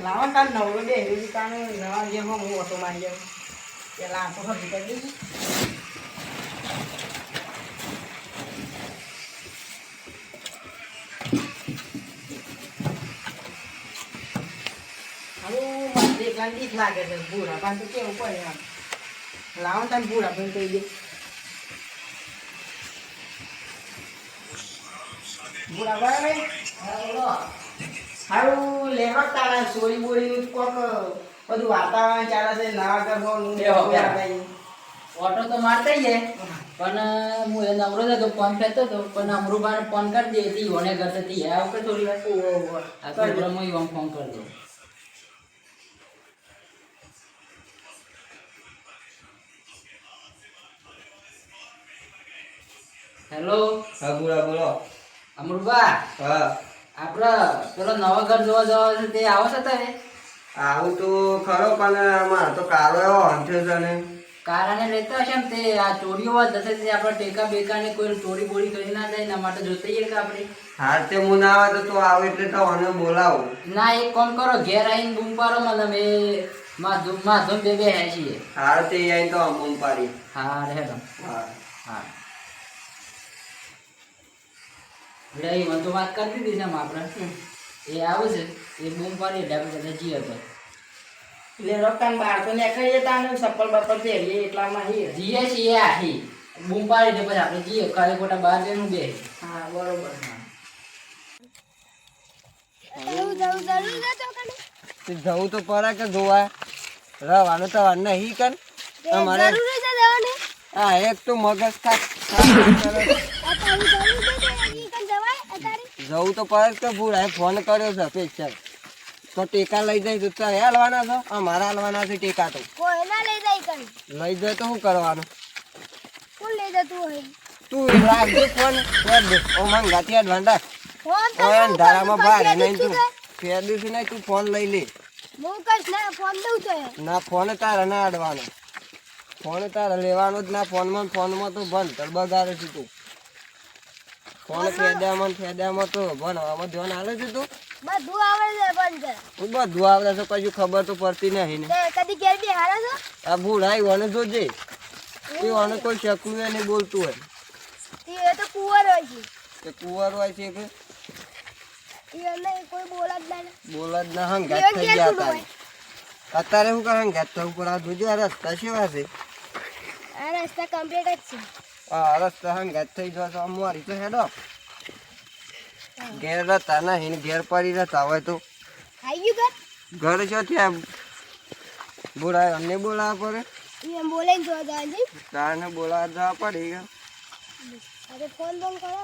લાવો તાર નવરો બે એવી તાને નવા જે હું ઓટો મારી જાઉં પેલા આખો હજી કરી દઈશ એકલા બીક લાગે છે ભૂરા. પાન તો કેવું પડે આમ લાવો તાર ભૂરા પાન કહી દે. ભૂરા ભાઈ હારું લેવા તારા સોરી બોરી કોક બધું વાતાવરણ ચાલે છે નવા બેહો. ઓટો તો મારતા જાય. પણ હું એ નવરો હતો ફોન કરતો હતો. પણ અમરુબાને ફોન કરી દે હતી ઓને ઘર હતી આ વખતે થોડી વાર આ તો ફોન કરી હેલો. હા બોલો બોલો. અમૃતભા હા. આપણા પેલો નવા ઘર જોવા જવા છે તે આવો છો તમે આવું તો ખરો પણ મારે તો કારો એવો હંઠ્યો છે ને. કારાને લેતા હશે ને તે આ ચોરીઓ વાત જશે તે આપણે ટેકા બેકા ને કોઈ ચોરી બોરી કરી ના જાય એના માટે જોતા જઈએ કે આપણે? હાર તે હું ના આવે તો તું આવે એટલે તો મને બોલાવો. ના એક કોમ કરો ઘેર આવીને બૂમ પાડો મને એ માધુમ માધુમ બે બે હે છીએ. હાર તે આવી તો બૂમ પાડી હા રે હા. હા. એટલે એ મને તો વાત કરી દીધી છે આપણે. એ આવે છે એ બૂમ પાડી એટલે આપણે બધા જઈએ તો. એટલે રોકાણ બાળકો ને કહીએ તાને સફળ બફળ પહેરીએ એટલામાં હી. જઈએ છીએ આહી બૂમ પાડી ને પછી આપણે જઈએ કાલે ખોટા બહાર જઈને બે હા બરોબર. જવું તો પડે કે જોવા? રવાનું તો વાર નહીં કર અમારે હા એક તો મગજ ખા જવું તો પડે કે ભૂરાએ ફોન કર્યો છે સ્પેશિયલ તો ટેકા લઈ જાય તો તારે હાલવાના છો? મારા હાલવાના છે ટેકા તો. લઈ જાય તો શું કરવાનું? તું રાખજે ફોન. ફેર દે. ઓ મંગાતી એડવાન્સ ઓય અંધારામાં ભારે નહીં તું. ફેર દઈશ નહીં તું ફોન લઈ લે. ના ફોન તારે ના અડવાનો ફોન તારે લેવાનો જ ના ફોનમાં ફોનમાં તો બંધ. બગાડે છે તું. ફેદ્યામાં ને ફેદ્યામાં તો ભણવામાં ધ્યાન હાલે છે તું? બધું આવડે છે પણ જરા. બધું આવડે છે કશું ખબર તો પડતી નહીં ને. કદી ઘેર બી હારે છો? આ ભૂડાઈ વને જોજે. એ વને કોઈ શકલું નહીં બોલતું હોય. એ તો કુંવર હોય છે. કે કુંવર હોય છે કે? એ કોઈ બોલે ના બોલ ના હંગાત થઈ ગયા જૂનું અત્યારે શું કહે હંગાત પડે આ જોજો આ રસ્તા કેવા છે? આ રસ્તા કમ્પ્લીટ જ છે. રસ્તા હંગાત થઈ જશે તો મારી તો હેડો. ઘેર રહેતા નહીં ઘેર પડી રહેતા હોય તો. આવી ગયું ઘર? છો ત્યાં. બોલાય અમને બોલાવવા પડે. ઘર એ એમ બોલે ને જોવા તારને બોલાવવા જવા પડે અરે ફોન બોન કરો.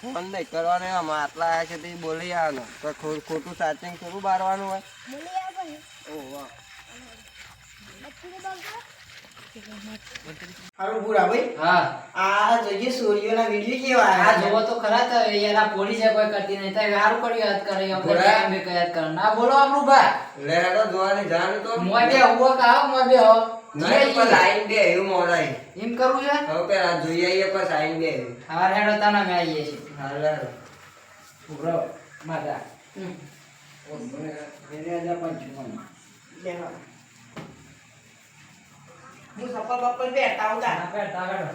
ફોન નહીં કરવાનો આમાં આટલા આવ્યા છે તે બોલી આવવાનો. તો ખોટું ચાર્જિંગ થોડું બારવાનું હોય. બોલી આ ઓહો કરો. હારું પૂરા ભાઈ હા. આ જોઈએ સોરીઓના વિડિયો કેવા આ જોવો તો ખરા તો યાર આ પોલીસ એ કોઈ કરતી નહીં. તો હારું કર્યું યાદ કરે બોલા. ટાઈમ બે યાદ કર. ના બોલો આપણું ભાઈ. લે હેડો જોવાની જાણ તો. મોય બે ઊભો કાવ મોય બે હો. નહીં પણ લાઈન બે એવું મોડાય એમ કરવું છે? હવે પે આ જોઈ આઈએ પછી આઈને બે. હાર હેડો તાના મે આવીએ છીએ. હા લે હેડો. ઉભરો માતા. એને આજા પંચમન બેહો. હું તાર.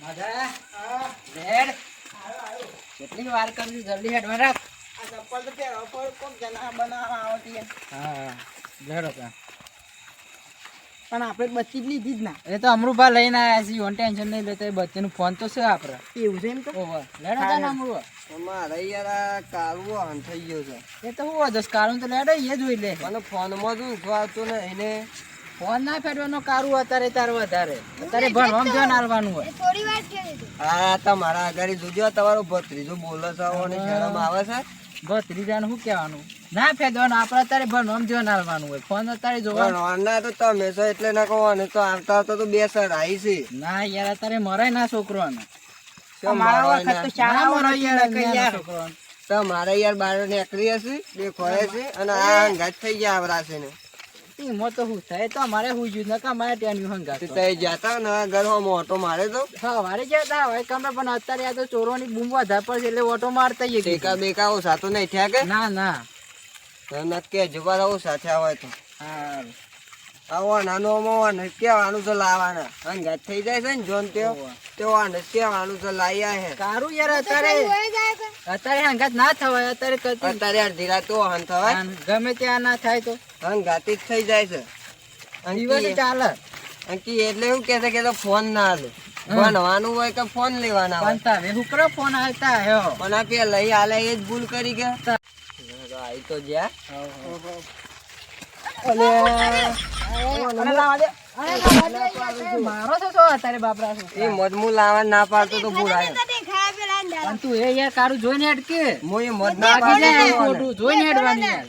માતા હા, આયો. કેટલી વાર કરવી જલ્દી હેડવા રાખ આ ચપ્પલ તો પહેરો પડે, કોક જના બનાવવા આવતી હા લેડો તા પણ આપણે બચી જ લીધી જ ના. એ તો અમરુભા લઈને આયા છીએ ઓન ટેન્શન નહીં લેતા એ ફોન તો છે આપણે એવું છે એમ તો? લેડો તા ને અમરુભા મારે યાર આ કાળવો હન થઈ ગયો છે. એ તો હું જસ કાળું તો લેડો એ જોઈ લે. મને ફોનમાં શું ઊંઘવા આવતું ને. એને ફોન ના ફેરવાનો કારું અત્યારે તાર વધારે. અત્યારે ભણવામાં ધ્યાન આલવાનું હોય. થોડી વાર કરી હા તમારા આગળ જોજો તમારો ભત્રીજો બોલે છે અને શરમ આવે છે. ભત્રીજાને શું કહેવાનું? ના ફેદવાનું આપણે અત્યારે ભણવામાં ધ્યાન આલવાનું હોય. ફોન અત્યારે જોવાનું ભણવાના તો તમે છો એટલે ના કહો અને તો આવતા તો બે સર આવી છે. ના યાર અત્યારે મરાય ના છોકરોને. મારો મારા વખત તો શાળા મરાય યાર યાર. અત્યારના યાર બાર નીકળી હશે બે ખોળે છે અને આ હંગાત થઈ ગયા આવરાશે ને તો શું થાય તો અમારે હું જ્યું નકા અમારે ત્યાં હંગાત તે જતા ને ઘર મોટો મારે તો? સવારે જતા હોય કમરે પણ અત્યારે આ તો ચોરોની બૂમ વધારે પડશે એટલે ઓટો મારતા જ ટેકા બેકા ઓછા સાતો નહીં થયા કે? ના ના. કે નક્કી જુવાર ઓછા થયા હોય તો. હારું. આવો નાનો મોવાને કેવાનું તો લાવવાના હંગાત થઈ જાય છે ને જોન તેઓ તેવાને કેવાનું તો લાઈ આયા હે સારું યાર અત્યારે અત્યારે હંગાત ના થવાય અત્યારે અત્યારે અડધી રાત તો હન થવાય. ગમે ત્યાં ના થાય તો. હંગાતી જ થઈ જાય છે. અંકી ચાલે. અંકી એટલે એવું કે છે કે તો ફોન ના હાલે ભણવાનું હોય કે ફોન લેવાના હોય. તમે હુકરો ફોન આવતા પણ આ પેલા લઈ હાલે એ જ ભૂલ કરી ગયા આઈ તો જ્યાં મારો છો તો અત્યારે બાપરા છો એ મજમુ લાવવા ના પાડતો તો ભૂલાય પણ તું એ યાર કારું જોઈને હેડકે હું એ મજ ના લાગી જાય જોઈને હેડવાની યાર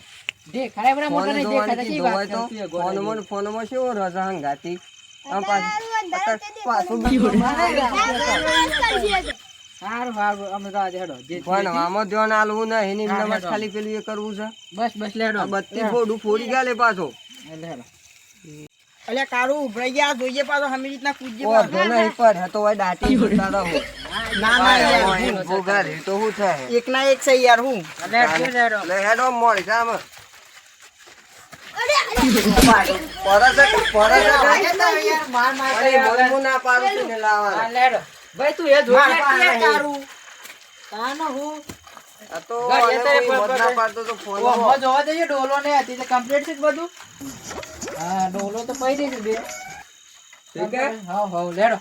દેખાડે બરા મોટા નહીં દેખાતા ફોન વાત તો કરતી હોય ફોન ગોળા માં ફોનમાં કેવો રસ હંગાતી આમ પાછું પાછું સારું સારું અમે હેડો. જે ભણવામાં ધ્યાન આલવું નહીં એની એમનામાં ખાલી પેલું એ કરવું છે. બસ બસ લેડો બત્તી ફોડું ફોડી ગયા પાછો. એટલે કારું ઉભરાઈ ગયા. જોઈએ પાછો હમી રીતના કૂદજે ઓ નહીં પર હે હોય દાટી જતા રહો. ના ના યાર ભોગા રે તો શું થાય? એક ના એક છે યાર હું. એટલે હેડો હેડો. લે હેડો મોડી સામ પરસ પરસ યાર માર માર અરે મજમુ ના પાડું ને લેડો ભાઈ તું એ હેડ કે કારું કાનો હું. તો જોવા જઈએ ડોલો ને હતી કમ્પ્લીટ છે બધું? હા ડોલો તો પડી રહી બે. ઠીક હે હા હા લેડો.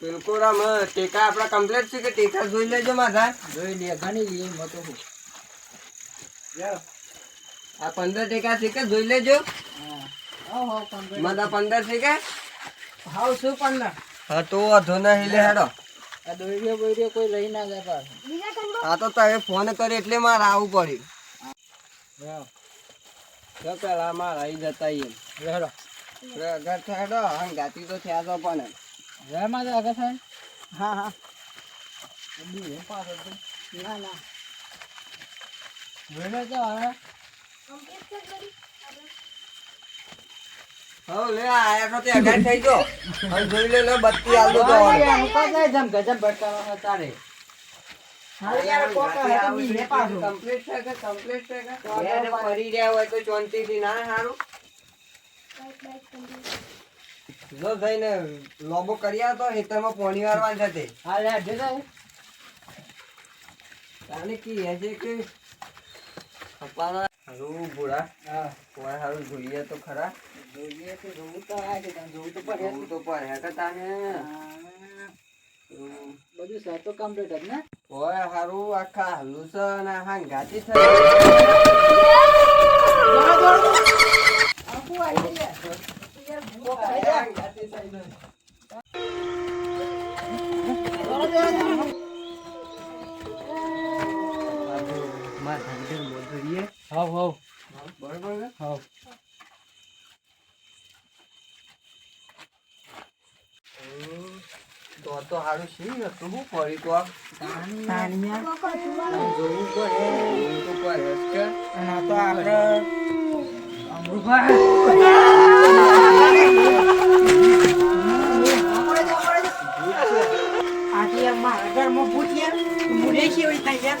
બિલકુલ આમ ટેકા આપણા કમ્પ્લીટ છે કે ટેકા જોઈ લેજો માથા જોઈ લે ઘણી લે એમ હતો હું. આ પંદર ટેકા છે કે જોઈ લેજો. હા complete. પંદર છે કે? હાવ શું પંદર? હા તો વાંધો નહીં લે હેડો. આ બોડ્યો કોઈ લઈ ના જાય પાછો. આ તો તમે ફોન કર્યો એટલે મારે આવવું પડ્યું. તો પેલા મારે આવી જતા એમ. લેડો ઘર હેડો હંગાતી તો થયા તો પણ રે માં આગળ થાય. હા હા. ના ના. જોઈ તો હવે. હવે લે આયા તો તે અગાડ થઈ ગયો. હવે જોઈ લે લે બત્તી આલતો તો હવે. જમ ગજબ ભટકાવાનો તારે. હા યાર કોક હે તો બી હે પાછું. Complete છે કે complete છે કે? ફરી રહ્યા હોય તો શાંતિથી ના સારું જો થઈને લોબો કર્યા તો હેતરમાં પોણી વાળવા જતે હા લે દે તાને કી હે છે કે? અપાના હારું ભૂરા હા કોઈ હારું જોઈએ તો ખરા. જોઈએ તો જોવું તો આ છે જોવું તો પડે. જોવું તો પડે કે તાને? બધું સર તો કમ્પ્લીટ જ ને? હારું આખા હલું છે અને હા ગાતી થઈ આખું આવી ગયા. હાવ હાવ. બરાબર છે? હાવ. તો તો હારું શી હતું હું ફરી તો આ તાનિયા જોવું પડે તો પડે અને તો આપણે આથી યાર મારા ઘરમાં ભૂત યાર. મુડે છે એવી થાય યાર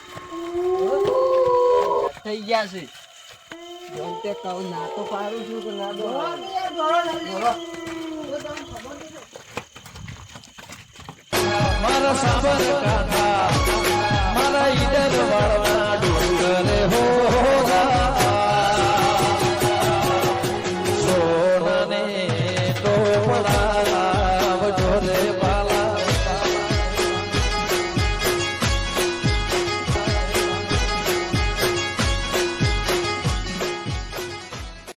થઈ ગયા છે. જોન તે કહું ના તો પાડું છું કે ના દો મારા સાબર યાર,